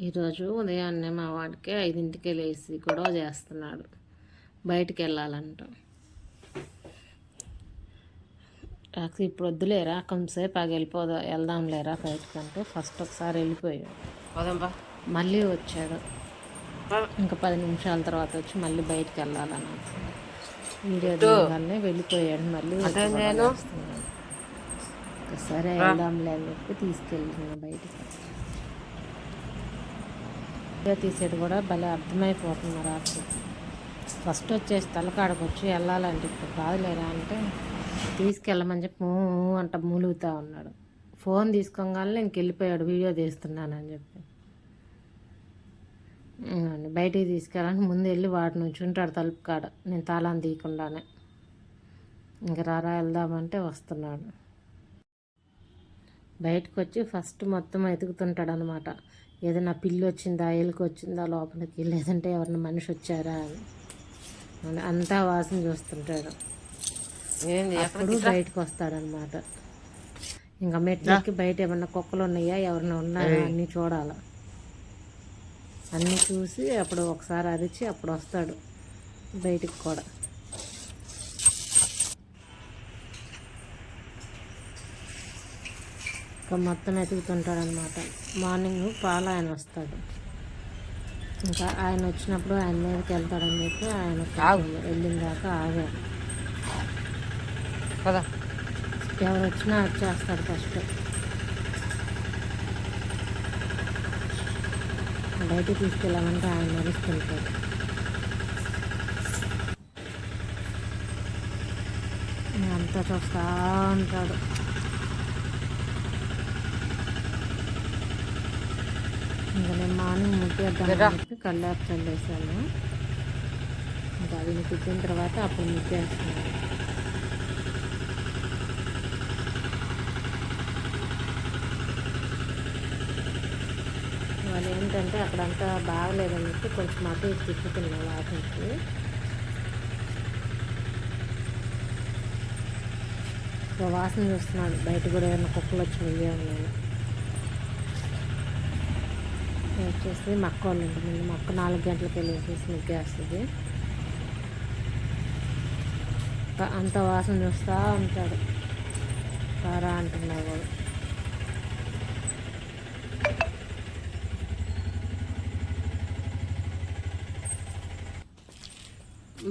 ఈరోజు ఉదయాన్నే మా వాడికి ఐదింటికి లేచి గొడవ చేస్తున్నాడు. బయటికి వెళ్ళాలంట టాక్సీ ఇప్పుడు వద్దులేరా? కొంతసేపు ఆగి వెళ్ళిపోదా? వెళ్దాం లేరా బయటకంటే ఫస్ట్ ఒకసారి వెళ్ళిపోయాడు. మళ్ళీ వచ్చాడు. ఇంకా పది నిమిషాల తర్వాత వచ్చి మళ్ళీ బయటికి వెళ్ళాలని వీడియో దిగగానే వెళ్ళిపోయాడు. మళ్ళీ. సరే వెళ్దాంలే అని చెప్పి తీసుకెళ్ళింది బయటికి. వీడియో తీసేది కూడా భలే అర్థమైపోతుంది రాత్రి ఫస్ట్ వచ్చేసి తలకాడకు వచ్చి వెళ్ళాలంటే ఇప్పుడు బాధలేరా అంటే తీసుకెళ్ళమని చెప్పి అంట మూలుగుతా ఉన్నాడు. ఫోన్ తీసుకోగానే ఇంక వెళ్ళిపోయాడు వీడియో తీస్తున్నానని చెప్పి. అవునండి. బయటికి తీసుకెళ్ళాలని ముందు వెళ్ళి వాడు నుంచి ఉంటాడు తలుపు కాడ నేను తాళం తీయకుండానే. ఇంక రారా వెళ్దామంటే వస్తున్నాడు. బయటకు వచ్చి ఫస్ట్ మొత్తం ఎతుకుతుంటాడు అనమాట ఏదైనా పిల్లి వచ్చిందా ఎలుక వచ్చిందా లోపలికి? లేదంటే ఎవరైనా మనిషి వచ్చారా అని అంతా వాసన చూస్తుంటాడు. ఏంది అప్పుడు బయటకు వస్తాడనమాట ఇంకా మెట్లకి బయట ఏమన్నా కుక్కలు ఉన్నాయా ఎవరైనా ఉన్నాయా అన్నీ చూడాలి. అన్నీ చూసి అప్పుడు ఒకసారి అరిచి అప్పుడు వస్తాడు బయటికి కూడా. ఇంకా మొత్తం ఎతుకుతుంటాడు అనమాట మార్నింగ్ పాల ఆయన వస్తాడు. ఇంకా ఆయన వచ్చినప్పుడు ఆయన మీదకి వెళ్తాడని చెప్పి ఆయన వెళ్ళిన దాకా ఆగాడు. పదా. ఎవరు వచ్చినా వచ్చేస్తాడు ఫస్ట్. బయటికి తీసుకెళ్ళామంటే ఆయన నడుస్తుంటాడు. అంతా చూస్తూ ఉంటాడు. ఇంకా నేను మార్నింగ్ ముగ్గేద్దామని చెప్పి కల్లాపు చల్లేసాను. ఇంకా అది తిప్పిన తర్వాత అప్పుడు ముగ్గేస్తున్నాను వాళ్ళు ఏంటంటే అక్కడంతా బాగలేదని చెప్పి కొంచెం అటు ఇటు తిప్పుతున్నాను వాటికి వాసన చూస్తున్నాడు బయట కూడా ఏమైనా కుక్కలు వచ్చి వెళ్ళే ఉన్నాయి వచ్చేసి మక్క వాళ్ళు ఉంటుంది మక్క నాలుగు గంటలకు వెళ్ళేసేసి ముగ్గేస్తుంది అంత వాసన చూస్తూ ఉంటాడు. కారా అంటున్నా కూడా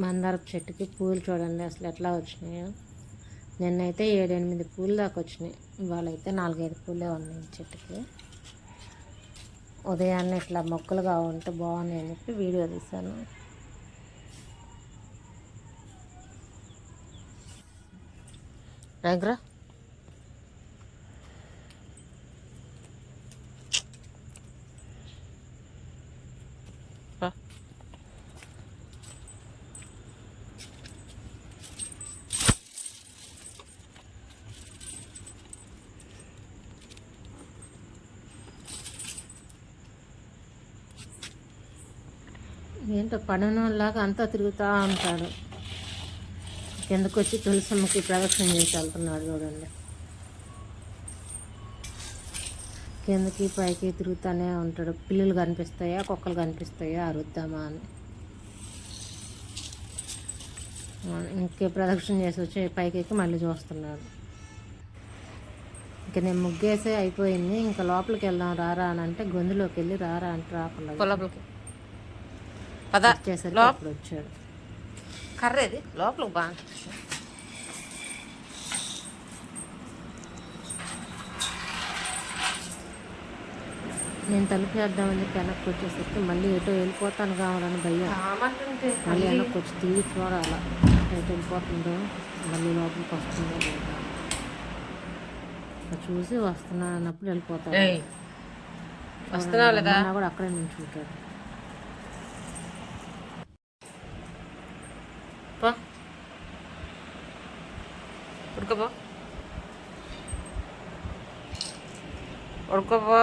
మందారపు చెట్టుకి పూలు చూడండి అసలు ఎట్లా వచ్చినాయో. నిన్నైతే ఏడెనిమిది పూలు దాకా వచ్చినాయి. ఇవాళైతే నాలుగైదు పూలే ఉన్నాయి చెట్టుకి. ఉదయాన్నే ఇట్లా మొక్కలుగా ఉంటే బాగున్నాయి అని చెప్పి వీడియో తీశాను. దగ్గర ఏంటో పడనోళ్ళలాగా అంతా తిరుగుతూ ఉంటాడు. కిందకు వచ్చి తులసమ్మకి ప్రదక్షిణ చేసి వెళ్తున్నాడు చూడండి. కిందకి పైకి తిరుగుతూనే ఉంటాడు. పిల్లులు కనిపిస్తాయా? కుక్కలు కనిపిస్తాయా? అరుద్దామా అని. ఇంకే ప్రదక్షిణ చేసి వచ్చి పైకి ఎక్కి మళ్ళీ చూస్తున్నాడు. ఇంక నేను ముగ్గేసే అయిపోయింది. ఇంకా లోపలికి వెళ్దాం రారా అని అంటే గొంతులోకి వెళ్ళి రారా అంటే రాకుండా లోపలికి పదా. అప్పుడు వచ్చాడు కర్ర ఇది లోపలికి బాగా నేను తలుపు వేద్దామని చెప్పి వెనక్కి వచ్చేసరికి మళ్ళీ ఎటో వెళ్ళిపోతాను కావాలని భయం. రామంటుంటే మళ్ళీ వెనక్కి వచ్చి తిరిగి చూడాల. ఎటు వెళ్ళిపోతుందో మళ్ళీ లోపలికి వస్తుందో లేదా. చూసి వస్తున్నా అన్నప్పుడు లేదా అన్నా కూడా అక్కడే నుంచుంటాడు. పో ఉడకపో ఉడకపో